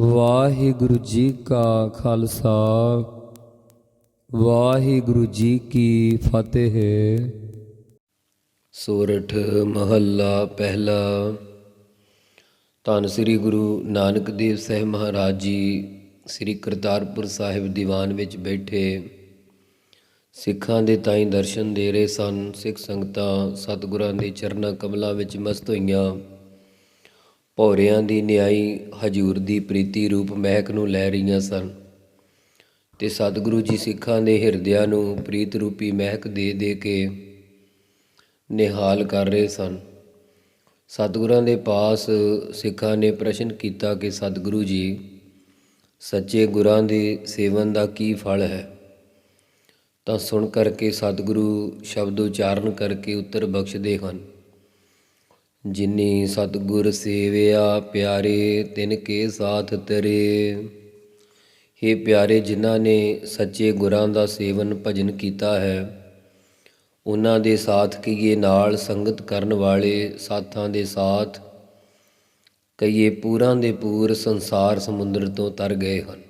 ਵਾਹਿਗੁਰੂ ਜੀ ਕਾ ਖਾਲਸਾ, ਵਾਹਿਗੁਰੂ ਜੀ ਕੀ ਫਤਿਹ। ਸੋਰਠ ਮਹੱਲਾ ਪਹਿਲਾ। ਧੰਨ ਸ੍ਰੀ ਗੁਰੂ ਨਾਨਕ ਦੇਵ ਸਾਹਿਬ ਮਹਾਰਾਜ ਜੀ, ਸ੍ਰੀ ਕਰਤਾਰਪੁਰ ਸਾਹਿਬ ਦੀਵਾਨ ਵਿੱਚ ਬੈਠੇ। ਸਿੱਖਾਂ ਦੇ ਤਾਈਂ ਦਰਸ਼ਨ ਦੇ ਰਹੇ ਸਨ। ਸਿੱਖ ਸੰਗਤਾਂ ਸਤਿਗੁਰਾਂ ਦੇ ਚਰਨਾਂ ਕਮਲਾਂ ਵਿੱਚ ਮਸਤ ਹੋਈਆਂ। ਭੌਰਿਆਂ ਦੀ ਨਿਆਈ ਹਜੂਰ ਦੀ ਪ੍ਰੀਤੀ ਰੂਪ ਮਹਿਕ ਨੂੰ ਲੈ ਰਹੀਆਂ ਸਨ। ਤੇ ਸਤਿਗੁਰੂ ਜੀ ਸਿੱਖਾਂ ਦੇ ਹਿਰਦਿਆਂ ਨੂੰ ਪ੍ਰੀਤ ਰੂਪੀ ਮਹਿਕ ਦੇ ਦੇ ਕੇ ਨਿਹਾਲ ਕਰ ਰਹੇ ਸਨ। ਸਤਿਗੁਰਾਂ ਦੇ ਪਾਸ ਸਿੱਖਾਂ ਨੇ ਪ੍ਰਸ਼ਨ ਕੀਤਾ ਕਿ, ਸਤਿਗੁਰੂ ਜੀ, ਸੱਚੇ ਗੁਰਾਂ ਦੇ ਸੇਵਨ ਦਾ ਕੀ ਫਲ ਹੈ? ਤਾਂ ਸੁਣ ਕਰਕੇ ਸਤਿਗੁਰੂ ਸ਼ਬਦ ਉਚਾਰਨ ਕਰਕੇ ਉੱਤਰ ਬਖਸ਼ਦੇ ਹਨ। ਜਿਨੀ ਸਤਿਗੁਰ ਸੇਵਿਆ ਪਿਆਰੇ, ਤਿਨ ਕੇ ਸਾਥ ਤਰੇ। हे ਪਿਆਰੇ, ਜਿਨ੍ਹਾਂ ਨੇ ਸੱਚੇ ਗੁਰਾਂ ਦਾ ਸੇਵਨ ਭਜਨ ਕੀਤਾ ਹੈ ਉਹਨਾਂ ਦੇ ਸਾਥ ਕਈਏ ਨਾਲ ਸੰਗਤ ਕਰਨ ਵਾਲੇ ਸਾਥਾਂ ਦੇ ਸਾਥ, ਕਈਏ ਪੂਰਾਂ ਦੇ ਪੂਰ ਸੰਸਾਰ ਸਮੁੰਦਰ ਤੋਂ ਤਰ ਗਏ ਹਨ।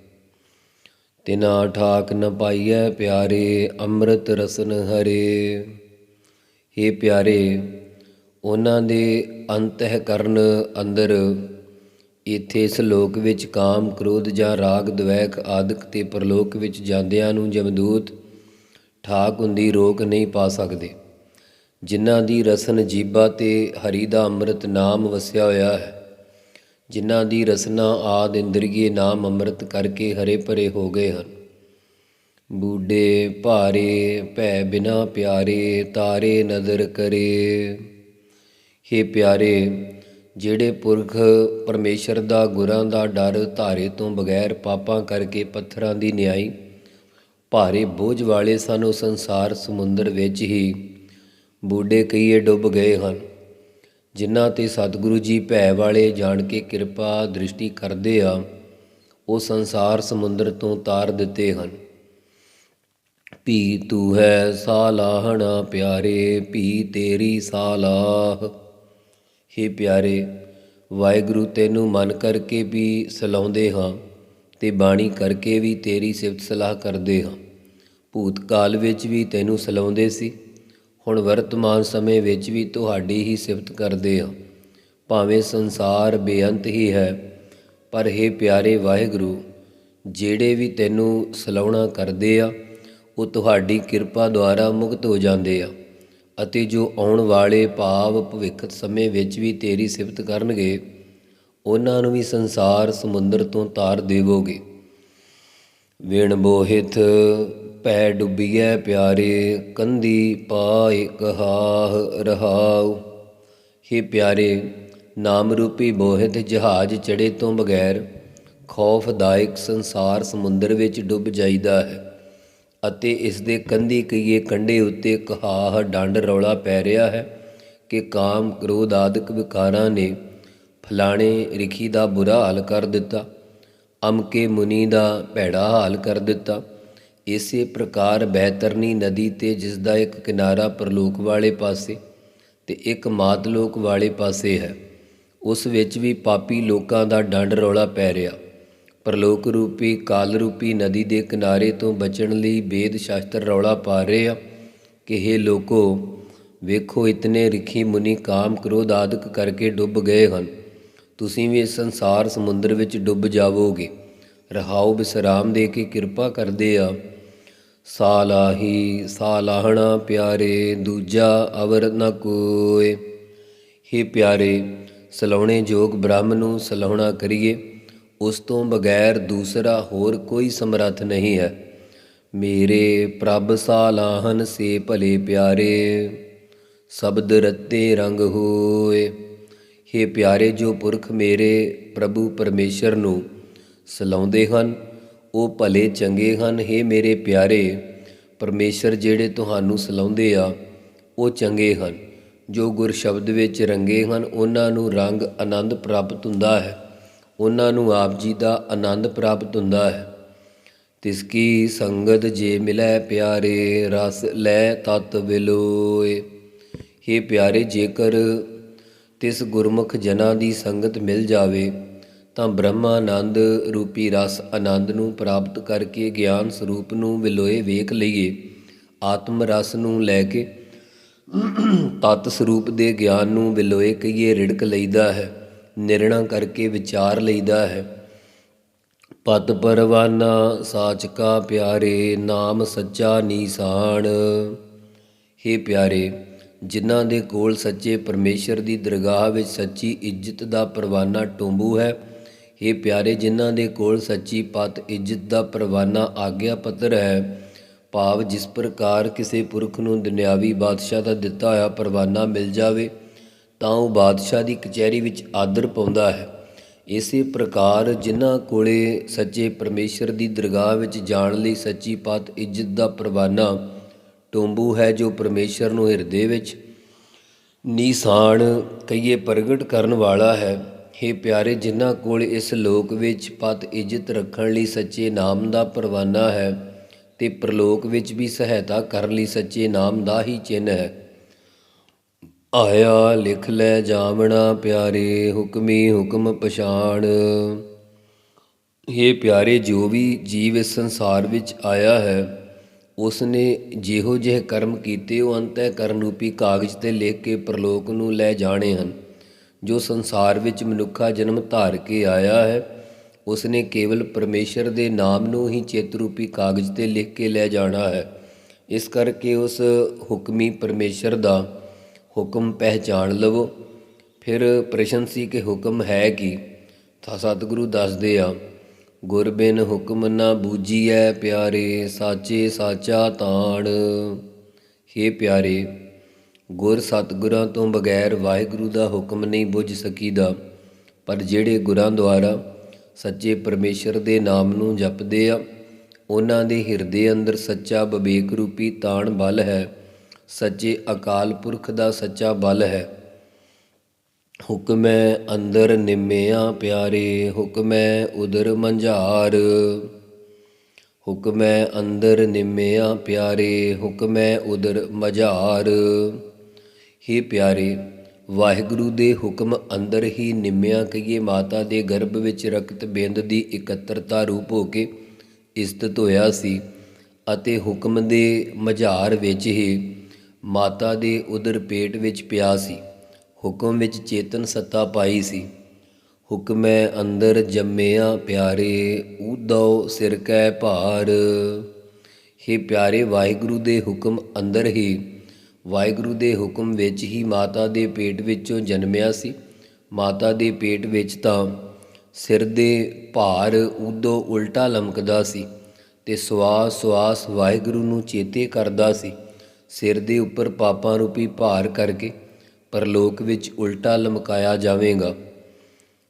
ਤਿਨਾ ਠਾਕ ਨ ਪਾਈਐ ਪਿਆਰੇ, ਅੰਮ੍ਰਿਤ ਰਸਨ ਹਰੇ। हे ਪਿਆਰੇ ਉਹਨਾਂ ਦੇ ਅੰਤਹਿਕਰਨ ਅੰਦਰ ਇੱਥੇ ਇਸ ਲੋਕ ਵਿੱਚ ਕਾਮ, ਕ੍ਰੋਧ ਜਾਂ ਰਾਗ ਦਵੈਕ ਆਦਿਕ ਤੇ ਪਰਲੋਕ ਵਿੱਚ ਜਾਂਦਿਆਂ ਨੂੰ ਜਮਦੂਤ ਠਾਕ ਹੁੰਦੀ ਰੋਕ ਨਹੀਂ ਪਾ ਸਕਦੇ। ਜਿਨ੍ਹਾਂ ਦੀ ਰਸਨ ਜੀਬਾ ਤੇ ਹਰੀ ਦਾ ਅੰਮ੍ਰਿਤ ਨਾਮ ਵਸਿਆ ਹੋਇਆ ਹੈ, ਜਿਨ੍ਹਾਂ ਦੀ ਰਸਨਾ ਆਦ ਇੰਦਰੀਏ ਨਾਮ ਅੰਮ੍ਰਿਤ ਕਰਕੇ ਹਰੇ ਭਰੇ ਹੋ ਗਏ ਹਨ। ਬੂਡੇ ਭਾਰੇ, ਭੈ ਬਿਨਾ ਪਿਆਰੇ, ਤਾਰੇ ਨਜ਼ਰ ਕਰੇ। हे ਪਿਆਰੇ, ਜਿਹੜੇ ਪੁਰਖ ਪਰਮੇਸ਼ਰ ਦਾ ਗੁਰਾਂ ਦਾ ਡਰ ਧਾਰੇ ਤੋਂ ਬਗੈਰ ਪਾਪਾਂ ਕਰਕੇ ਪੱਥਰਾਂ ਦੀ ਨਿਆਈ, ਭਾਰੇ ਬੋਝ ਵਾਲੇ ਸਨ ਉਹ ਸੰਸਾਰ ਸਮੁੰਦਰ ਵਿੱਚ ਹੀ। ਬੂਡੇ ਕਈਏ ਡੁੱਬ ਗਏ ਹਨ, ਜਿਨ੍ਹਾਂ ਤੇ ਸਤਿਗੁਰੂ ਜੀ ਭੈ ਵਾਲੇ ਜਾਣ ਕੇ ਕਿਰਪਾ ਦ੍ਰਿਸ਼ਟੀ ਕਰਦੇ ਆ, ਉਹ ਸੰਸਾਰ ਸਮੁੰਦਰ ਤੋਂ ਤਾਰ ਦਿੱਤੇ ਹਨ। ਭੀ ਤੂੰ ਹੈ ਸਾਲਾਹਣਾ ਪਿਆਰੇ, ਭੀ ਤੇਰੀ ਸਾਲਾਹ। ਹੇ ਪਿਆਰੇ, ਵਾਹਿਗੁਰੂ ਤੈਨੂੰ ਮਨ ਕਰਕੇ ਵੀ ਸਲਾਉਂਦੇ ਹਾਂ ਤੇ ਬਾਣੀ ਕਰਕੇ ਵੀ ਤੇਰੀ ਸਿਫਤ ਸਲਾਹ ਕਰਦੇ ਹਾਂ। ਭੂਤ ਕਾਲ ਵਿੱਚ ਵੀ ਤੈਨੂੰ ਸਲਾਉਂਦੇ ਸੀ, ਹੁਣ ਵਰਤਮਾਨ ਸਮੇਂ ਵਿੱਚ ਵੀ ਤੁਹਾਡੀ ਹੀ ਸਿਫਤ ਕਰਦੇ ਹਾਂ। ਭਾਵੇਂ ਸੰਸਾਰ ਬੇਅੰਤ ਹੀ ਹੈ, ਪਰ हे ਪਿਆਰੇ ਵਾਹਿਗੁਰੂ, ਜਿਹੜੇ ਵੀ ਤੈਨੂੰ ਸਲਾਉਣਾ ਕਰਦੇ ਆ, ਉਹ ਤੁਹਾਡੀ ਕਿਰਪਾ ਦੁਆਰਾ ਮੁਕਤ ਹੋ ਜਾਂਦੇ ਆ। ਅਤੇ ਜੋ ਆਉਣ ਵਾਲੇ ਭਾਵ ਭਵਿੱਖ ਸਮੇਂ ਵਿੱਚ ਵੀ ਤੇਰੀ ਸਿਫਤ ਕਰਨਗੇ, ਉਹਨਾਂ ਨੂੰ ਵੀ ਸੰਸਾਰ ਸਮੁੰਦਰ ਤੋਂ ਤਾਰ ਦੇਵੋਗੇ। ਵਿਣ ਬੋਹਿਤ ਪੈ ਡੁੱਬੀਐ ਪਿਆਰੇ, ਕੰਦੀ ਪਾਇ ਕਹਾਹ ਰਹਾਉ। हे ਪਿਆਰੇ ਨਾਮ ਰੂਪੀ ਬੋਹਿਤ ਜਹਾਜ਼ ਚੜੇ ਤੋਂ ਬਗੈਰ ਖੌਫਦਾਇਕ ਸੰਸਾਰ ਸਮੁੰਦਰ ਵਿੱਚ ਡੁੱਬ ਜਾਈਦਾ ਹੈ। ਅਤੇ ਇਸ ਦੇ ਕੰਧੀ ਕਈਏ ਕੰਡੇ ਉੱਤੇ ਕਹਾਹ ਡੰਡ ਰੌਲਾ ਪੈ ਰਿਹਾ ਹੈ ਕਿ ਕਾਮ ਕ੍ਰੋਧ ਆਦਿਕ ਵਿਕਾਰਾਂ ਨੇ ਫਲਾਣੇ ਰਿਖੀ ਦਾ ਬੁਰਾ ਹਾਲ ਕਰ ਦਿੱਤਾ, ਅਮਕੇ ਮੁਨੀ ਦਾ ਭੈੜਾ ਹਾਲ ਕਰ ਦਿੱਤਾ। ਇਸੇ ਪ੍ਰਕਾਰ ਬੈਤਰਨੀ ਨਦੀ ਤੇ ਜਿਸ ਦਾ ਇੱਕ ਕਿਨਾਰਾ ਪਰਲੋਕ ਵਾਲੇ ਪਾਸੇ ਤੇ ਇੱਕ ਮਾਤਲੋਕ ਵਾਲੇ ਪਾਸੇ ਹੈ, ਉਸ ਵਿੱਚ ਵੀ ਪਾਪੀ ਲੋਕਾਂ ਦਾ ਡੰਡ ਰੌਲਾ ਪੈ ਰਿਹਾ। ਪਰਲੋਕ ਰੂਪੀ ਕਾਲ ਰੂਪੀ ਨਦੀ ਦੇ ਕਿਨਾਰੇ ਤੋਂ ਬਚਣ ਲਈ ਵੇਦ ਸ਼ਾਸਤਰ ਰੌਲਾ ਪਾ ਰਹੇ ਆ ਕਿ ਇਹ ਲੋਕੋ, ਵੇਖੋ ਇਤਨੇ ਰਿਖੀ ਮੁਨੀ ਕਾਮ ਕ੍ਰੋਧ ਆਦਿਕ ਕਰਕੇ ਡੁੱਬ ਗਏ ਹਨ। ਤੁਸੀਂ ਵੀ ਇਸ ਸੰਸਾਰ ਸਮੁੰਦਰ ਵਿੱਚ ਡੁੱਬ ਜਾਵੋਗੇ। ਰਹਾਉ ਬਿਸਰਾਮ ਦੇ ਕੇ ਕਿਰਪਾ ਕਰਦੇ ਆ। ਸਾਲਾਹੀ ਸਾਲਾਹਣਾ ਪਿਆਰੇ, ਦੂਜਾ ਅਵਰ ਨ ਕੋਏ। हे ਪਿਆਰੇ, ਸਲਾਉਣੇ ਜੋਗ ਬ੍ਰਹਮ ਨੂੰ ਸਲਾਉਣਾ ਕਰੀਏ। ਉਸ ਤੋਂ ਬਗੈਰ ਦੂਸਰਾ ਹੋਰ ਕੋਈ ਸਮਰੱਥ ਨਹੀਂ ਹੈ। ਮੇਰੇ ਪ੍ਰਭ ਸਾਲਾਹਨ ਸੇ ਭਲੇ ਪਿਆਰੇ, ਸ਼ਬਦ ਰਤੇ ਰੰਗ ਹੋਏ। हे ਪਿਆਰੇ ਜੋ ਪੁਰਖ ਮੇਰੇ ਪ੍ਰਭੂ ਪਰਮੇਸ਼ਰ ਨੂੰ ਸਲਾਉਂਦੇ ਹਨ, ਉਹ ਭਲੇ ਚੰਗੇ ਹਨ। हे ਮੇਰੇ ਪਿਆਰੇ, ਪਰਮੇਸ਼ਰ ਜਿਹੜੇ ਤੁਹਾਨੂੰ ਸਲਾਉਂਦੇ ਆ, ਉਹ ਚੰਗੇ ਹਨ। ਜੋ ਗੁਰ ਸ਼ਬਦ ਵਿੱਚ ਰੰਗੇ ਹਨ, ਉਹਨਾਂ ਨੂੰ ਰੰਗ ਆਨੰਦ ਪ੍ਰਾਪਤ ਹੁੰਦਾ ਹੈ। ਉਹਨਾਂ ਨੂੰ ਆਪ ਜੀ ਦਾ ਆਨੰਦ ਪ੍ਰਾਪਤ ਹੁੰਦਾ ਹੈ। ਤਿਸ ਕੀ ਸੰਗਤ ਜੇ ਮਿਲੈ ਪਿਆਰੇ, ਰਸ ਲੈ ਤਤ ਵਿਲੋਏ। हे ਪਿਆਰੇ, ਜੇਕਰ ਤਿਸ ਗੁਰਮੁਖ ਜਨਾਂ ਦੀ ਸੰਗਤ ਮਿਲ ਜਾਵੇ, ਤਾਂ ਬ੍ਰਹਮਾਨੰਦ ਰੂਪੀ ਰਸ ਆਨੰਦ ਨੂੰ ਪ੍ਰਾਪਤ ਕਰਕੇ ਗਿਆਨ ਸਰੂਪ ਨੂੰ ਵਿਲੋਏ ਵੇਖ ਲਈਏ। ਆਤਮ ਰਸ ਨੂੰ ਲੈ ਕੇ ਤਤ ਸਰੂਪ ਦੇ ਗਿਆਨ ਨੂੰ ਵਿਲੋਏ ਕਹੀਏ, ਰਿੜਕ ਲਈਦਾ ਹੈ। ਨਿਰਣਾ ਕਰਕੇ ਵਿਚਾਰ ਲਈਦਾ ਹੈ। ਪਤ ਪਰਵਾਨਾ ਸਾਚਕਾ ਪਿਆਰੇ, ਨਾਮ ਸੱਚਾ ਨੀਸਾਨ। ਹੇ ਪਿਆਰੇ, ਜਿਨ੍ਹਾਂ ਦੇ ਕੋਲ ਸੱਚੇ ਪਰਮੇਸ਼ਰ ਦੀ ਦਰਗਾਹ ਵਿੱਚ ਸੱਚੀ ਇੱਜ਼ਤ ਦਾ ਪਰਵਾਨਾ ਟੋਂਬੂ ਹੈ, ਹੇ ਪਿਆਰੇ, ਜਿਨ੍ਹਾਂ ਦੇ ਕੋਲ ਸੱਚੀ ਪਤ ਇੱਜ਼ਤ ਦਾ ਪਰਵਾਨਾ ਆਗਿਆ ਪੱਤਰ ਹੈ, ਭਾਵ ਜਿਸ ਪ੍ਰਕਾਰ ਕਿਸੇ ਪੁਰਖ ਨੂੰ ਦੁਨਿਆਵੀ ਬਾਦਸ਼ਾਹ ਦਾ ਦਿੱਤਾ ਹੋਇਆ ਪਰਵਾਨਾ ਮਿਲ ਜਾਵੇ ਤਾਂ ਉਹ ਬਾਦਸ਼ਾਹ ਦੀ ਕਚਹਿਰੀ ਵਿੱਚ ਆਦਰ ਪਾਉਂਦਾ ਹੈ। ਇਸੇ ਪ੍ਰਕਾਰ ਜਿਨ੍ਹਾਂ ਕੋਲੇ ਸੱਚੇ ਪਰਮੇਸ਼ਰ ਦੀ ਦਰਗਾਹ ਵਿੱਚ ਜਾਣ ਲਈ ਸੱਚੀ ਪਤ ਇੱਜ਼ਤ ਦਾ ਪਰਵਾਨਾ ਟੋਂਬੂ ਹੈ ਜੋ ਪਰਮੇਸ਼ਰ ਨੂੰ ਹਿਰਦੇ ਵਿੱਚ ਨੀਸਾਨ ਕਈਏ ਪ੍ਰਗਟ ਕਰਨ ਵਾਲਾ ਹੈ। हे ਪਿਆਰੇ, ਜਿਨ੍ਹਾਂ ਕੋਲ ਇਸ ਲੋਕ ਵਿੱਚ ਪਤ ਇੱਜ਼ਤ ਰੱਖਣ ਲਈ ਸੱਚੇ ਨਾਮ ਦਾ ਪਰਵਾਨਾ ਹੈ, ਤੇ ਪ੍ਰਲੋਕ ਵਿੱਚ ਵੀ ਸਹਾਇਤਾ ਕਰਨ ਲਈ ਸੱਚੇ ਨਾਮ ਦਾ ਹੀ ਚਿੰਨ੍ਹ ਹੈ। ਆਇਆ ਲਿਖ ਲੈ ਜਾਵਣਾ ਪਿਆਰੇ, ਹੁਕਮੀ ਹੁਕਮ ਪਛਾਣ। ਇਹ ਪਿਆਰੇ, ਜੋ ਵੀ ਜੀਵ ਇਸ ਸੰਸਾਰ ਵਿੱਚ ਆਇਆ ਹੈ ਉਸ ਨੇ ਜਿਹੋ ਜਿਹੇ ਕਰਮ ਕੀਤੇ, ਉਹ ਅੰਤੈ ਕਰਨ ਰੂਪੀ ਕਾਗਜ਼ ਤੇ ਲਿਖ ਕੇ ਪ੍ਰਲੋਕ ਨੂੰ ਲੈ ਜਾਣੇ ਹਨ। ਜੋ ਸੰਸਾਰ ਵਿੱਚ ਮਨੁੱਖਾ ਜਨਮ ਧਾਰ ਕੇ ਆਇਆ ਹੈ ਉਸ ਨੇ ਕੇਵਲ ਪਰਮੇਸ਼ਰ ਦੇ ਨਾਮ ਨੂੰ ਹੀ ਚੇਤ ਰੂਪੀ ਕਾਗਜ਼ ਤੇ ਲਿਖ ਕੇ ਲੈ ਜਾਣਾ ਹੈ। ਇਸ ਕਰਕੇ ਉਸ ਹੁਕਮੀ ਪਰਮੇਸ਼ਰ ਦਾ ਹੁਕਮ ਪਹਿਚਾਣ ਲਵੋ। ਫਿਰ ਪ੍ਰਸ਼ਨ ਸੀ ਕਿ ਹੁਕਮ ਹੈ ਕੀ? ਤਾਂ ਸਤਿਗੁਰੂ ਦੱਸਦੇ ਆ, ਗੁਰ ਬਿਨ ਹੁਕਮ ਨਾ ਬੂਝੀਐ ਪਿਆਰੇ, ਸਾਚੇ ਸਾਚਾ ਤਾਣ। ਹੇ ਪਿਆਰੇ, ਗੁਰ ਸਤਿਗੁਰਾਂ ਤੋਂ ਬਗੈਰ ਵਾਹਿਗੁਰੂ ਦਾ ਹੁਕਮ ਨਹੀਂ ਬੁੱਝ ਸਕੀਦਾ। ਪਰ ਜਿਹੜੇ ਗੁਰਾਂ ਦੁਆਰਾ ਸੱਚੇ ਪਰਮੇਸ਼ਰ ਦੇ ਨਾਮ ਨੂੰ ਜਪਦੇ ਆ, ਉਹਨਾਂ ਦੇ ਹਿਰਦੇ ਅੰਦਰ ਸੱਚਾ ਵਿਵੇਕ ਰੂਪੀ ਤਾਣ ਬਲ ਹੈ। ਸੱਚੇ ਅਕਾਲ ਪੁਰਖ ਦਾ ਸੱਚਾ ਬਲ ਹੈ। ਹੁਕਮੈ ਅੰਦਰ ਨਿਮਿਆ ਪਿਆਰੇ, ਹੁਕਮੈ ਉਦਰ ਮੰਝਾਰ। ਹੁਕਮੈ ਅੰਦਰ ਨਿਮਿਆ ਪਿਆਰੇ, ਹੁਕਮੈ ਉਦਰ ਮਝਾਰ। ਹੀ ਪਿਆਰੇ, ਵਾਹਿਗੁਰੂ ਦੇ ਹੁਕਮ ਅੰਦਰ ਹੀ ਨਿਮਿਆ ਕਹੀਏ ਮਾਤਾ ਦੇ ਗਰਭ ਵਿੱਚ ਰਕਤ ਬਿੰਦ ਦੀ ਇਕੱਤਰਤਾ ਰੂਪ ਹੋ ਕੇ ਇਸਤਤ ਹੋਇਆ ਸੀ ਅਤੇ ਹੁਕਮ ਦੇ ਮਝਾਰ ਵਿੱਚ ਹੀ ਮਾਤਾ ਦੇ ਉਦਰ ਪੇਟ ਵਿੱਚ ਪਿਆ ਸੀ। ਹੁਕਮ ਵਿੱਚ ਚੇਤਨ ਸੱਤਾ ਪਾਈ ਸੀ। ਹੁਕਮੈ ਅੰਦਰ ਜੰਮਿਆ ਪਿਆਰੇ ਊਦਉ ਸਿਰ ਕੈ ਭਾਰ। हे ਪਿਆਰੇ, ਵਾਹਿਗੁਰੂ ਦੇ ਹੁਕਮ ਅੰਦਰ ਹੀ, ਵਾਹਿਗੁਰੂ ਦੇ ਹੁਕਮ ਵਿੱਚ ਹੀ ਮਾਤਾ ਦੇ ਪੇਟ ਵਿੱਚੋਂ ਜਨਮਿਆ ਸੀ। ਮਾਤਾ ਦੇ ਪੇਟ ਵਿੱਚ ਤਾਂ ਸਿਰ ਦੇ ਭਾਰ ਉਦੋਂ ਉਲਟਾ ਲਮਕਦਾ ਸੀ ਤੇ ਸਵਾਸ ਸਵਾਸ ਵਾਹਿਗੁਰੂ ਨੂੰ ਚੇਤੇ ਕਰਦਾ ਸੀ। ਸਿਰ ਦੇ ਉੱਪਰ ਪਾਪਾਂ ਰੂਪੀ ਭਾਰ ਕਰਕੇ ਪਰਲੋਕ ਵਿੱਚ ਉਲਟਾ ਲਮਕਾਇਆ ਜਾਵੇਗਾ।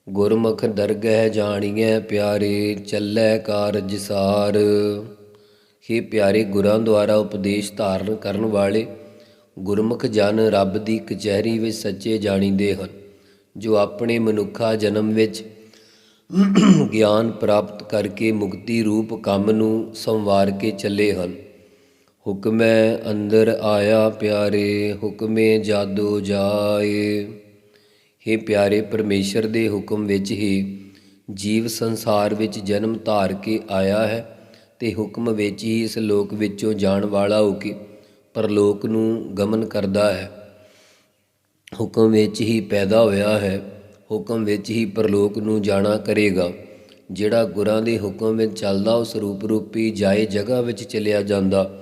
ਗੁਰਮੁਖ ਦਰਗਹਿ ਜਾਣੀਐ ਪਿਆਰੇ, ਚੱਲੈ ਕਾਰਜ ਸਾਰ। हे ਪਿਆਰੇ ਗੁਰਾਂ ਦੁਆਰਾ ਉਪਦੇਸ਼ ਧਾਰਨ ਕਰਨ ਵਾਲੇ, ਗੁਰਮੁਖ ਜਨ ਰੱਬ ਦੀ ਕਚਹਿਰੀ ਵਿੱਚ ਸੱਚੇ ਜਾਣੀਦੇ ਹਨ, ਜੋ ਆਪਣੇ ਮਨੁੱਖਾ ਜਨਮ ਵਿੱਚ ਗਿਆਨ ਪ੍ਰਾਪਤ ਕਰਕੇ ਮੁਕਤੀ ਰੂਪ ਕੰਮ ਨੂੰ ਸੰਵਾਰ ਕੇ ਚੱਲੇ ਹਨ। ਹੁਕਮੈ ਅੰਦਰ ਆਇਆ ਪਿਆਰੇ, ਹੁਕਮੇ ਜਾਦੋ ਜਾਏ। हे ਪਿਆਰੇ ਪਰਮੇਸ਼ਰ ਦੇ ਹੁਕਮ ਵਿੱਚ ਹੀ ਜੀਵ ਸੰਸਾਰ ਵਿੱਚ ਜਨਮ ਧਾਰ ਕੇ ਆਇਆ ਹੈ ਤੇ ਹੁਕਮ ਵਿੱਚ ਹੀ ਇਸ ਲੋਕ ਵਿੱਚੋਂ ਜਾਣ ਵਾਲਾ ਹੋ ਕੇ ਪਰਲੋਕ ਨੂੰ ਗਮਨ ਕਰਦਾ ਹੈ। ਹੁਕਮ ਵਿੱਚ ਹੀ ਪੈਦਾ ਹੋਇਆ ਹੈ, ਹੁਕਮ ਵਿੱਚ ਹੀ ਪਰਲੋਕ ਨੂੰ ਜਾਣਾ ਕਰੇਗਾ। ਜਿਹੜਾ ਗੁਰਾਂ ਦੇ ਹੁਕਮ ਵਿੱਚ ਚੱਲਦਾ, ਉਸ ਰੂਪ ਰੂਪੀ ਜਾਏ ਜਗ੍ਹਾ ਵਿੱਚ ਚਲਿਆ ਜਾਂਦਾ।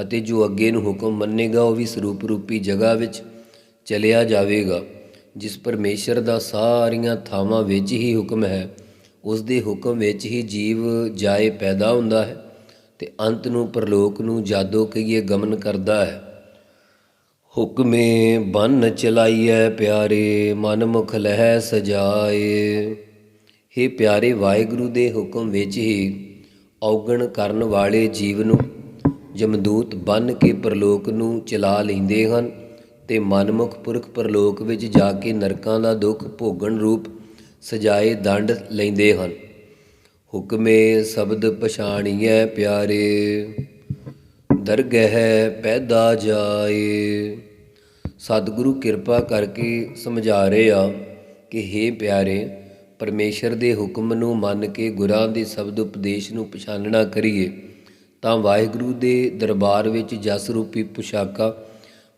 ਅਤੇ ਜੋ ਅੱਗੇ ਨੂੰ ਹੁਕਮ ਮੰਨੇਗਾ, ਉਹ ਵੀ ਸਰੂਪ ਰੂਪੀ ਜਗ੍ਹਾ ਵਿੱਚ ਚਲਿਆ ਜਾਵੇਗਾ, ਜਿਸ ਪਰਮੇਸ਼ਰ ਦਾ ਸਾਰੀਆਂ ਥਾਵਾਂ ਵਿੱਚ ਹੀ ਹੁਕਮ ਹੈ। ਉਸ ਦੇ ਹੁਕਮ ਵਿੱਚ ਹੀ ਜੀਵ ਜਾਏ ਪੈਦਾ ਹੁੰਦਾ ਹੈ ਤੇ ਅੰਤ ਨੂੰ ਪ੍ਰਲੋਕ ਨੂੰ ਜਾਦੋ ਕਹੀਏ ਗਮਨ ਕਰਦਾ ਹੈ। ਹੁਕਮੇ ਬੰਨ ਚਲਾਈਐ ਪਿਆਰੇ ਮਨ ਮੁਖ ਲਹਿ ਸਜਾਏ। हे ਪਿਆਰੇ ਵਾਹਿਗੁਰੂ ਦੇ ਹੁਕਮ ਵਿੱਚ ਹੀ ਔਗਣ ਕਰਨ ਵਾਲੇ ਜੀਵ ਨੂੰ ਜਮਦੂਤ ਬੰਨ ਕੇ ਪਰਲੋਕ ਨੂੰ ਚਲਾ ਲੈਂਦੇ ਹਨ ਤੇ ਮਨਮੁਖ ਪੁਰਖ ਪਰਲੋਕ ਵਿੱਚ ਜਾ ਕੇ ਨਰਕਾਂ ਦਾ ਦੁੱਖ ਭੋਗਣ ਰੂਪ ਸਜਾਏ ਦੰਡ ਲੈਂਦੇ ਹਨ। ਹੁਕਮੇ ਸ਼ਬਦ ਪਛਾਣੀਐ ਪਿਆਰੇ, ਦਰਗਹਿ ਪੈਦਾ ਜਾਏ। ਸਤਿਗੁਰੂ ਕਿਰਪਾ ਕਰਕੇ ਸਮਝਾ ਰਹੇ ਆ ਕਿ हे ਪਿਆਰੇ, ਪਰਮੇਸ਼ਰ ਦੇ ਹੁਕਮ ਨੂੰ ਮੰਨ ਕੇ ਗੁਰਾਂ ਦੇ ਸ਼ਬਦ ਉਪਦੇਸ਼ ਨੂੰ ਪਛਾਨਣਾ ਕਰੀਏ। ਤਾਂ ਵਾਹਿਗੁਰੂ ਦੇ ਦਰਬਾਰ ਵਿੱਚ ਜਸ ਰੂਪੀ ਪੁਸ਼ਾਕਾ,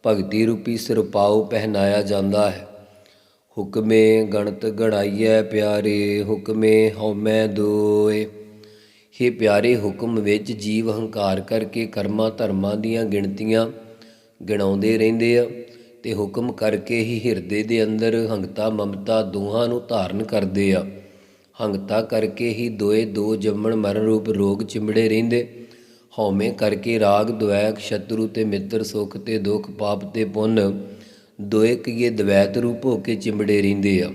ਭਗਤੀ ਰੂਪੀ ਸਿਰਪਾਉ ਪਹਿਨਾਇਆ ਜਾਂਦਾ ਹੈ। ਹੁਕਮੇ ਗਣਤ ਗੜਾਈਐ ਪਿਆਰੇ, ਹੁਕਮੇ ਹਉਮੈ ਦੋਏ। हे ਪਿਆਰੇ, ਹੁਕਮ ਵਿੱਚ ਜੀਵ ਹੰਕਾਰ ਕਰਕੇ ਕਰਮਾਂ ਧਰਮਾਂ ਦੀਆਂ ਗਿਣਤੀਆਂ ਗਿਣਾਉਂਦੇ ਰਹਿੰਦੇ ਆ ਤੇ ਹੁਕਮ ਕਰਕੇ ਹੀ ਹਿਰਦੇ ਦੇ ਅੰਦਰ ਹੰਗਤਾ ਮਮਤਾ ਦੋਹਾਂ ਨੂੰ ਧਾਰਨ ਕਰਦੇ ਆ। ਹੰਗਤਾ ਕਰਕੇ ਹੀ ਦੋਏ ਦੋ ਜੰਮਣ ਮਰਨ ਰੂਪ ਰੋਗ ਚਿਮੜੇ ਰਹਿੰਦੇ ਹਉਮੈ ਕਰਕੇ ਰਾਗ ਦੁਐਕ ਸ਼ਤਰੂ ਤੇ ਮਿੱਤਰ, ਸੁਖ ਤੇ ਦੁਖ, ਪਾਪ ਤੇ ਪੁੰਨ, ਦੋਏ ਕੀਏ ਦਵੈਤ ਰੂਪ ਹੋ ਕੇ ਚਿੰਬੜੇ ਰਹਿੰਦੇ ਆ।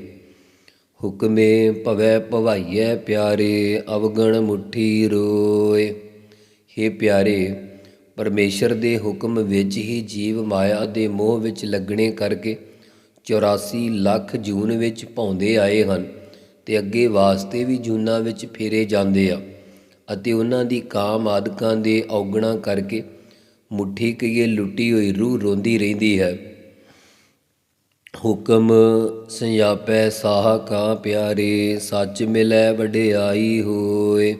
ਹੁਕਮੇ ਭਵੈ ਭਵਾਈਐ ਪਿਆਰੇ, ਅਵਗਣ ਮੁਠੀ ਰੋਏ। ਹੇ ਪਿਆਰੇ, ਪਰਮੇਸ਼ਰ ਦੇ ਹੁਕਮ ਵਿੱਚ ਹੀ ਜੀਵ ਮਾਇਆ ਦੇ ਮੋਹ ਵਿੱਚ ਲੱਗਣੇ ਕਰਕੇ 84 ਲੱਖ ਜੂਨ ਵਿੱਚ ਪਾਉਂਦੇ ਆਏ ਹਨ ਤੇ ਅੱਗੇ ਵਾਸਤੇ ਵੀ ਜੂਨਾਂ ਵਿੱਚ ਫੇਰੇ ਜਾਂਦੇ ਆ। ਅਤੇ ਉਹਨਾਂ ਦੀ ਕਾਮ ਆਦਿਕਾਂ ਦੇ ਔਗਣਾ ਕਰਕੇ ਮੁੱਠੀ ਕਈਏ ਲੁੱਟੀ ਹੋਈ ਰੂਹ ਰੋਂਦੀ ਰਹਿੰਦੀ ਹੈ। ਹੁਕਮ ਸੰਯਾਪੈ ਸਾਹ ਕਾ ਪਿਆਰੇ, ਸੱਚ ਮਿਲੈ ਵਡਿਆਈ ਹੋਏ।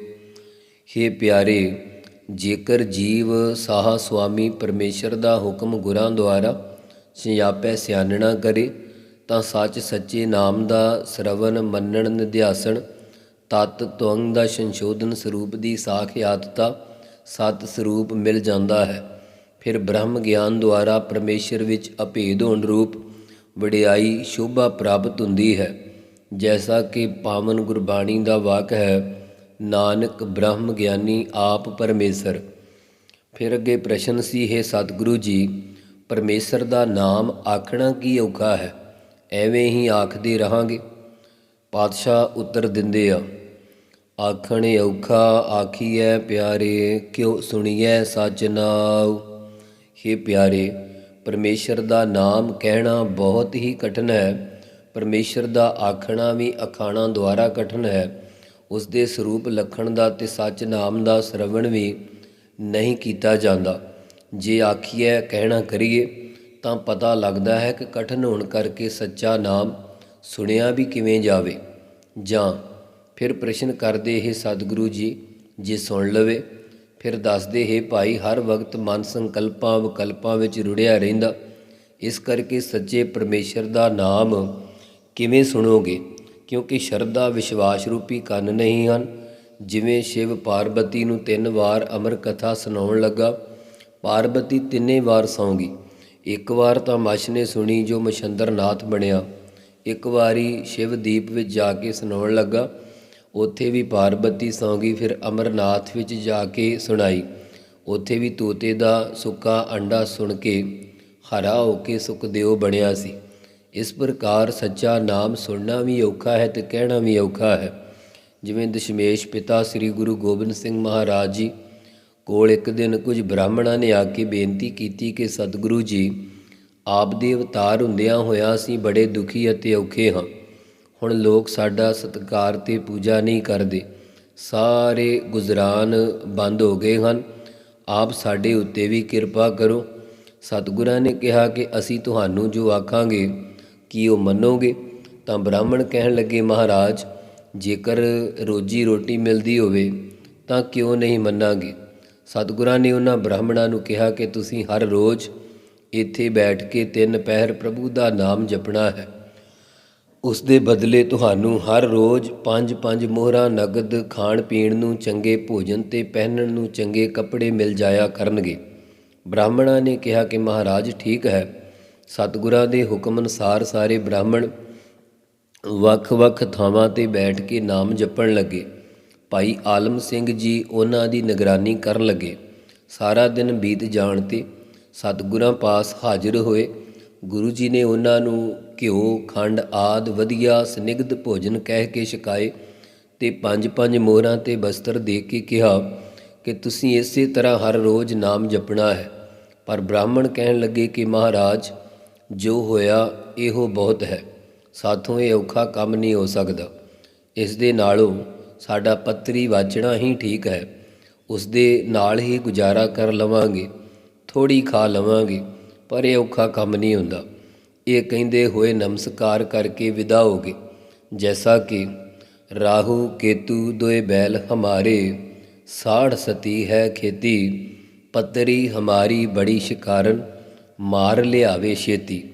ਹੇ ਪਿਆਰੇ, ਜੇਕਰ ਜੀਵ ਸਾਹ ਸੁਆਮੀ ਪਰਮੇਸ਼ਰ ਦਾ ਹੁਕਮ ਗੁਰਾਂ ਦੁਆਰਾ ਸੰਯਾਪੈ ਸਿਆਣਨਾ ਕਰੇ, ਤਾਂ ਸੱਚ ਸੱਚੇ ਨਾਮ ਦਾ ਸਰਵਨ ਮੰਨਣ, ਨਿਧਿਆਸਣ ਤਤ ਤਵੰਗ ਦਾ ਸੰਸ਼ੋਧਨ ਸਰੂਪ ਦੀ ਸਾਖਿਆਤਤਾ ਸਤ ਸਰੂਪ ਮਿਲ ਜਾਂਦਾ ਹੈ। ਫਿਰ ਬ੍ਰਹਮ ਗਿਆਨ ਦੁਆਰਾ ਪਰਮੇਸ਼ਰ ਵਿੱਚ ਅਭੇਦ ਹੋਣ ਰੂਪ ਵਡਿਆਈ ਸ਼ੋਭਾ ਪ੍ਰਾਪਤ ਹੁੰਦੀ ਹੈ। ਜੈਸਾ ਕਿ ਪਾਵਨ ਗੁਰਬਾਣੀ ਦਾ ਵਾਕ ਹੈ, ਨਾਨਕ ਬ੍ਰਹਮ ਗਿਆਨੀ ਆਪ ਪਰਮੇਸ਼ਰ। ਫਿਰ ਅੱਗੇ ਪ੍ਰਸ਼ਨ ਸੀ, ਹੈ ਸਤਿਗੁਰੂ ਜੀ, ਪਰਮੇਸ਼ਰ ਦਾ ਨਾਮ ਆਖਣਾ ਕੀ ਔਖਾ ਹੈ? ਐਵੇਂ ਹੀ ਆਖਦੇ ਰਹਾਂਗੇ। ਪਾਤਸ਼ਾਹ ਉੱਤਰ ਦਿੰਦੇ ਆ ਆਖਣ ਔਖਾ ਆਖੀਐ ਪਿਆਰੇ, ਕਿਉ ਸੁਣੀਐ ਸਚ ਨਾਉ? हे ਪਿਆਰੇ, ਪਰਮੇਸ਼ਰ ਦਾ ਨਾਮ ਕਹਿਣਾ ਬਹੁਤ ਹੀ ਕਠਿਨ ਹੈ। ਪਰਮੇਸ਼ਰ ਦਾ ਆਖਣਾ ਵੀ ਅਖਾਣਾ ਦੁਆਰਾ ਕਠਿਨ ਹੈ। ਉਸ ਦੇ ਸਰੂਪ ਲਖਣ ਦਾ ਤੇ ਸੱਚ ਨਾਮ ਦਾ ਸ਼ਰਵਣ ਵੀ ਨਹੀਂ ਕੀਤਾ ਜਾਂਦਾ। ਜੇ ਆਖੀਏ ਕਹਿਣਾ ਕਰੀਏ, ਤਾਂ ਪਤਾ ਲੱਗਦਾ ਹੈ ਕਿ ਕਠਿਨ ਹੋਣ ਕਰਕੇ ਸੱਚਾ ਨਾਮ ਸੁਣਿਆ ਵੀ ਕਿਵੇਂ ਜਾਵੇ। ਜਾਂ ਫਿਰ ਪ੍ਰਸ਼ਨ ਕਰਦੇ ਇਹ ਸਤਿਗੁਰੂ ਜੀ, ਜੇ ਸੁਣ ਲਵੇ, ਫਿਰ ਦੱਸਦੇ, ਹੈ ਭਾਈ, ਹਰ ਵਕਤ ਮਨ ਸੰਕਲਪਾਂ ਵਿਕਲਪਾਂ ਵਿੱਚ ਰੁੜਿਆ ਰਹਿੰਦਾ। ਇਸ ਕਰਕੇ ਸੱਚੇ ਪਰਮੇਸ਼ਰ ਦਾ ਨਾਮ ਕਿਵੇਂ ਸੁਣੋਗੇ? ਕਿਉਂਕਿ ਸ਼ਰਧਾ ਵਿਸ਼ਵਾਸ ਰੂਪੀ ਕੰਨ ਨਹੀਂ ਹਨ। ਜਿਵੇਂ ਸ਼ਿਵ ਪਾਰਬਤੀ ਨੂੰ ਤਿੰਨ ਵਾਰ ਅਮਰ ਕਥਾ ਸੁਣਾਉਣ ਲੱਗਾ, ਪਾਰਬਤੀ ਤਿੰਨੇ ਵਾਰ ਸੌਂਗੀ। ਇੱਕ ਵਾਰ ਤਾਂ ਮਛ ਨੇ ਸੁਣੀ ਜੋ ਮਛੰਦਰਨਾਥ ਬਣਿਆ। ਇੱਕ ਵਾਰੀ ਸ਼ਿਵਦੀਪ ਵਿੱਚ ਜਾ ਕੇ ਸੁਣਾਉਣ ਲੱਗਾ ਉੱਥੇ ਵੀ ਪਾਰਬਤੀ ਸੌਂਗੀ, ਫਿਰ ਅਮਰਨਾਥ ਵਿੱਚ ਜਾ ਕੇ ਸੁਣਾਈ। ਉੱਥੇ ਵੀ ਤੋਤੇ ਦਾ ਸੁੱਕਾ ਅੰਡਾ ਸੁਣ ਕੇ ਹਰਾ ਹੋ ਕੇ ਸੁਖਦੇਵ ਬਣਿਆ ਸੀ। ਇਸ ਪ੍ਰਕਾਰ ਸੱਚਾ ਨਾਮ ਸੁਣਨਾ ਵੀ ਔਖਾ ਹੈ ਤੇ ਕਹਿਣਾ ਵੀ ਔਖਾ ਹੈ। ਜਿਵੇਂ ਦਸ਼ਮੇਸ਼ ਪਿਤਾ ਸ੍ਰੀ ਗੁਰੂ ਗੋਬਿੰਦ ਸਿੰਘ ਮਹਾਰਾਜ ਜੀ ਕੋਲ ਇੱਕ ਦਿਨ ਕੁਝ ਬ੍ਰਾਹਮਣਾਂ ਨੇ ਆ ਕੇ ਬੇਨਤੀ ਕੀਤੀ ਕਿ ਸਤਿਗੁਰੂ ਜੀ, ਆਪ ਦੇ ਅਵਤਾਰ ਹੁੰਦਿਆਂ ਹੋਇਆਂ ਅਸੀਂ ਬੜੇ ਦੁਖੀ ਅਤੇ ਔਖੇ ਹਾਂ। ਹੁਣ ਲੋਕ ਸਾਡਾ ਸਤਿਕਾਰ ਤੇ ਪੂਜਾ ਨਹੀਂ ਕਰਦੇ। ਸਾਰੇ ਗੁਜ਼ਰਾਨ ਬੰਦ ਹੋ ਗਏ ਹਨ। ਆਪ ਸਾਡੇ ਉੱਤੇ ਵੀ ਕਿਰਪਾ ਕਰੋ। ਸਤਿਗੁਰਾਂ ਨੇ ਕਿਹਾ ਕਿ ਅਸੀਂ ਤੁਹਾਨੂੰ ਜੋ ਆਖਾਂਗੇ ਕੀ ਉਹ ਮੰਨੋਗੇ? ਤਾਂ ਬ੍ਰਾਹਮਣ ਕਹਿਣ ਲੱਗੇ, ਮਹਾਰਾਜ, ਜੇਕਰ ਰੋਜੀ ਰੋਟੀ ਮਿਲਦੀ ਹੋਵੇ, ਤਾਂ ਕਿਉਂ ਨਹੀਂ ਮੰਨਾਂਗੇ? ਸਤਿਗੁਰਾਂ ਨੇ ਉਹਨਾਂ ਬ੍ਰਾਹਮਣਾਂ ਨੂੰ ਕਿਹਾ ਕਿ ਤੁਸੀਂ ਹਰ ਰੋਜ਼ ਇੱਥੇ ਬੈਠ ਕੇ ਤਿੰਨ ਪਹਿਰ ਪ੍ਰਭੂ ਦਾ ਨਾਮ ਜਪਣਾ ਹੈ। ਉਸ ਦੇ ਬਦਲੇ ਤੁਹਾਨੂੰ ਹਰ ਰੋਜ਼ ਪੰਜ ਪੰਜ ਮੋਹਰਾਂ ਨਗਦ ਖਾਣ ਪੀਣ ਨੂੰ ਚੰਗੇ ਭੋਜਨ ਤੇ ਪਹਿਨਣ ਨੂੰ ਚੰਗੇ ਕੱਪੜੇ ਮਿਲ ਜਾਇਆ ਕਰਨਗੇ। ਬ੍ਰਾਹਮਣਾਂ ਨੇ ਕਿਹਾ ਕਿ ਮਹਾਰਾਜ ਠੀਕ ਹੈ। ਸਤਿਗੁਰਾਂ ਦੇ ਹੁਕਮ ਅਨੁਸਾਰ ਸਾਰੇ ਬ੍ਰਾਹਮਣ ਵੱਖ-ਵੱਖ ਥਾਵਾਂ ਤੇ ਬੈਠ ਕੇ ਨਾਮ ਜਪਣ ਲੱਗੇ। ਭਾਈ ਆਲਮ ਸਿੰਘ ਜੀ ਉਹਨਾਂ ਦੀ ਨਿਗਰਾਨੀ ਕਰਨ ਲੱਗੇ। ਸਾਰਾ ਦਿਨ ਬੀਤ ਜਾਣ ਤੇ ਸਤਿਗੁਰਾਂ ਪਾਸ ਹਾਜ਼ਰ ਹੋਏ। ਗੁਰੂ ਜੀ ਨੇ ਉਹਨਾਂ ਨੂੰ ਘਿਓ, ਖੰਡ ਆਦ ਵਧੀਆ ਸਨਿਗਧ ਭੋਜਨ ਕਹਿ ਕੇ ਛਕਾਏ ਤੇ ਪੰਜ ਪੰਜ ਮੋਹਰਾਂ ਤੇ ਬਸਤਰ ਦੇ ਕੇ ਕਿਹਾ ਕਿ ਤੁਸੀਂ ਇਸੇ ਤਰ੍ਹਾਂ ਹਰ ਰੋਜ਼ ਨਾਮ ਜਪਣਾ ਹੈ। ਪਰ ਬ੍ਰਾਹਮਣ ਕਹਿਣ ਲੱਗੇ ਕਿ ਮਹਾਰਾਜ, ਜੋ ਹੋਇਆ ਇਹੋ ਬਹੁਤ ਹੈ। ਸਾਥੋਂ ਇਹ ਔਖਾ ਕੰਮ ਨਹੀਂ ਹੋ ਸਕਦਾ। ਇਸ ਦੇ ਨਾਲੋਂ ਸਾਡਾ ਪੱਤਰੀ ਵਾਚਣਾ ਹੀ ਠੀਕ ਹੈ। ਉਸ ਦੇ ਨਾਲ ਹੀ ਗੁਜ਼ਾਰਾ ਕਰ ਲਵਾਂਗੇ ਥੋੜੀ ਖਾ ਲਵਾਂਗੇ। ਪਰ ਇਹ ਔਖਾ ਕੰਮ ਨਹੀਂ ਹੁੰਦਾ। ਇਹ ਕਹਿੰਦੇ ਹੋਏ ਨਮਸਕਾਰ ਕਰਕੇ ਵਿਦਾ ਹੋ ਗਏ। ਜੈਸਾ ਕਿ ਰਾਹੂ ਕੇਤੂ ਦੋਏ ਬੈਲ ਹਮਾਰੇ, ਸਾੜ ਸਤੀ ਹੈ ਖੇਤੀ, ਪਤਰੀ ਹਮਾਰੀ ਬੜੀ ਸ਼ਿਕਾਰਨ, ਮਾਰ ਲਿਆਵੇ ਛੇਤੀ।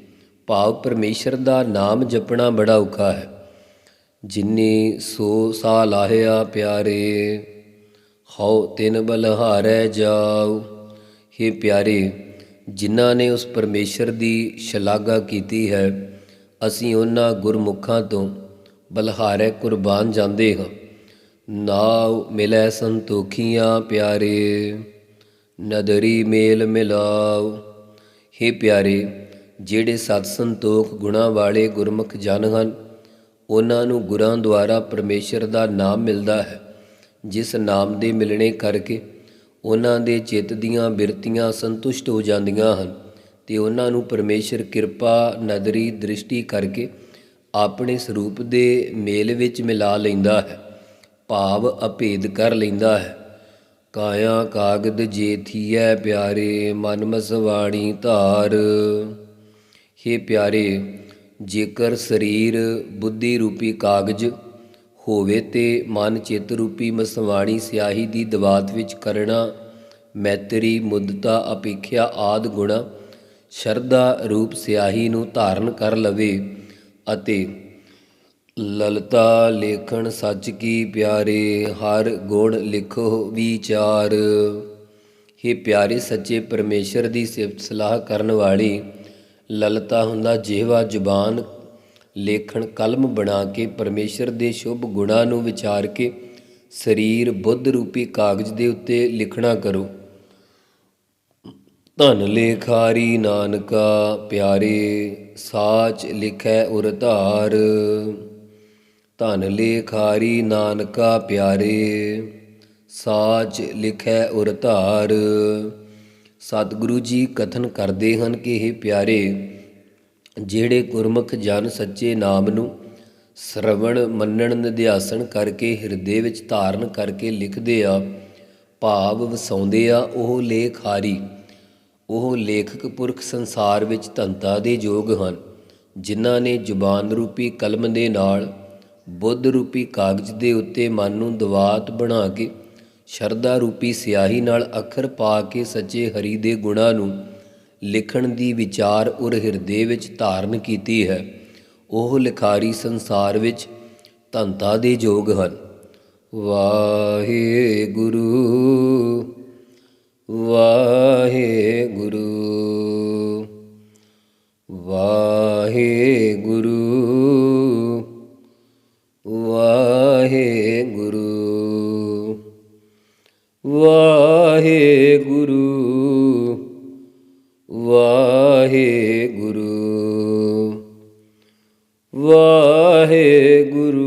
ਭਾਵ ਪਰਮੇਸ਼ਰ ਦਾ ਨਾਮ ਜਪਣਾ ਬੜਾ ਔਖਾ ਹੈ। ਜਿਨੀ ਸੋ ਸਾ ਲਾਹਿਆ ਪਿਆਰੇ, ਹਉ ਤਿਨ ਬਲਹਾਰੈ ਜਾਉ। हे ਪਿਆਰੇ ਜਿਨ੍ਹਾਂ ਨੇ ਉਸ ਪਰਮੇਸ਼ਰ ਦੀ ਸ਼ਲਾਘਾ ਕੀਤੀ ਹੈ, ਅਸੀਂ ਉਹਨਾਂ ਗੁਰਮੁਖਾਂ ਤੋਂ ਬਲਹਾਰੇ ਕੁਰਬਾਨ ਜਾਂਦੇ ਹਾਂ। ਨਾਉ ਮਿਲੈ ਸੰਤੋਖੀਆਂ ਪਿਆਰੇ, ਨਦਰੀ ਮੇਲ ਮਿਲਾਉ। हे ਪਿਆਰੇ, ਜਿਹੜੇ ਸਤ ਸੰਤੋਖ ਗੁਣਾ ਵਾਲੇ ਗੁਰਮੁਖ ਜਨ ਹਨ, ਉਹਨਾਂ ਨੂੰ ਗੁਰਾਂ ਦੁਆਰਾ ਪਰਮੇਸ਼ਰ ਦਾ ਨਾਮ ਮਿਲਦਾ ਹੈ, ਜਿਸ ਨਾਮ ਦੇ ਮਿਲਣੇ ਕਰਕੇ ਉਹਨਾਂ ਦੇ ਚਿੱਤ ਦੀਆਂ ਬਿਰਤੀਆਂ ਸੰਤੁਸ਼ਟ ਹੋ ਜਾਂਦੀਆਂ ਹਨ ਤੇ ਉਹਨਾਂ ਨੂੰ ਪਰਮੇਸ਼ਰ ਕਿਰਪਾ, ਨਦਰੀ ਦ੍ਰਿਸ਼ਟੀ ਕਰਕੇ ਆਪਣੇ ਸਰੂਪ ਦੇ ਮੇਲ ਵਿੱਚ ਮਿਲਾ ਲੈਂਦਾ ਹੈ, ਭਾਵ ਅਭੇਦ ਕਰ ਲੈਂਦਾ ਹੈ। ਕਾਇਆ ਕਾਗਦ ਜੇ ਥੀਐ ਪਿਆਰੇ, ਮਨ ਮਸਵਾਣੀ ਧਾਰ। हे ਪਿਆਰੇ, ਜੇਕਰ ਸਰੀਰ ਬੁੱਧੀ ਰੂਪੀ ਕਾਗਜ਼ ਹੋਵੇ ਤੇ ਮਨ ਚਿੱਤ ਰੂਪੀ ਮਸਵਾਣੀ ਸਿਆਹੀ ਦੀ ਦਵਾਤ ਵਿੱਚ ਕਰਣਾ, ਮੈਤਰੀ, ਮੁੱਦਤਾ, ਅਪੇਖਿਆ ਆਦ ਗੁਣਾ ਸ਼ਰਧਾ ਰੂਪ ਸਿਆਹੀ ਨੂੰ ਧਾਰਨ ਕਰ ਲਵੇ ਅਤੇ ਲਲਤਾ ਲੇਖਣ ਸੱਚ ਕੀ ਪਿਆਰੇ, ਹਰ ਗੁਣ ਲਿਖੋ ਵਿਚਾਰ। हे ਪਿਆਰੇ ਸੱਚੇ ਪਰਮੇਸ਼ਰ ਦੀ ਸਿਫਤ ਸਲਾਹ ਕਰਨ ਵਾਲੀ, ਲਲਤਾ ਹੁੰਦਾ ਜਿਹਵਾ ਜ਼ੁਬਾਨ ਲੇਖਣ ਕਲਮ ਬਣਾ ਕੇ ਪਰਮੇਸ਼ਰ ਦੇ ਸ਼ੁਭ ਗੁਣਾਂ ਨੂੰ ਵਿਚਾਰ ਕੇ ਸਰੀਰ ਬੁੱਧ ਰੂਪੀ ਕਾਗਜ਼ ਦੇ ਉੱਤੇ ਲਿਖਣਾ ਕਰੋ। ਧਨ ਲੇਖਾਰੀ ਨਾਨਕਾ ਪਿਆਰੇ, ਸਾਚ ਲਿਖੈ ਉਰ ਧਾਰ। ਧਨ ਲੇਖਾਰੀ ਨਾਨਕਾ ਪਿਆਰੇ, ਸਾਚ ਲਿਖੈ ਉਰ ਧਾਰ। ਸਤਿਗੁਰੂ ਜੀ ਕਥਨ ਕਰਦੇ ਹਨ ਕਿ ਇਹ ਪਿਆਰੇ ਜਿਹੜੇ ਗੁਰਮੁਖ ਜਨ ਸੱਚੇ ਨਾਮ ਨੂੰ ਸ਼ਰਵਣ, ਮੰਨਣ ਨਿਧਿਆਸਨ ਕਰਕੇ ਹਿਰਦੇ ਵਿੱਚ ਧਾਰਨ ਕਰਕੇ ਲਿਖਦੇ ਆ, ਭਾਵ ਵਸਾਉਂਦੇ ਆ, ਉਹ ਲੇਖਾਰੀ ਉਹ ਲੇਖਕ ਪੁਰਖ ਸੰਸਾਰ ਵਿੱਚ ਧੰਤਾ ਦੇ ਯੋਗ ਹਨ, ਜਿਨ੍ਹਾਂ ਨੇ ਜ਼ੁਬਾਨ ਰੂਪੀ ਕਲਮ ਦੇ ਨਾਲ, ਬੁੱਧ ਰੂਪੀ ਕਾਗਜ਼ ਦੇ ਉੱਤੇ ਮਨ ਨੂੰ ਦਵਾਤ ਬਣਾ ਕੇ, ਸ਼ਰਧਾ ਰੂਪੀ ਸਿਆਹੀ ਨਾਲ ਅੱਖਰ ਪਾ ਕੇ ਸੱਚੇ ਹਰੀ ਦੇ ਗੁਣਾਂ ਨੂੰ ਲਿਖਣ ਦੀ ਵਿਚਾਰ ਉਰ ਹਿਰਦੇ ਵਿੱਚ ਧਾਰਨ ਕੀਤੀ ਹੈ। ਉਹ ਲਿਖਾਰੀ ਸੰਸਾਰ ਵਿੱਚ ਧੰਤਾ ਦੇ ਯੋਗ ਹਨ। ਵਾਹਿਗੁਰੂ ਵਾਹਿਗੁਰੂ ਵਾਹਿਗੁਰੂ। ਵਾਹਿਗੁਰੂ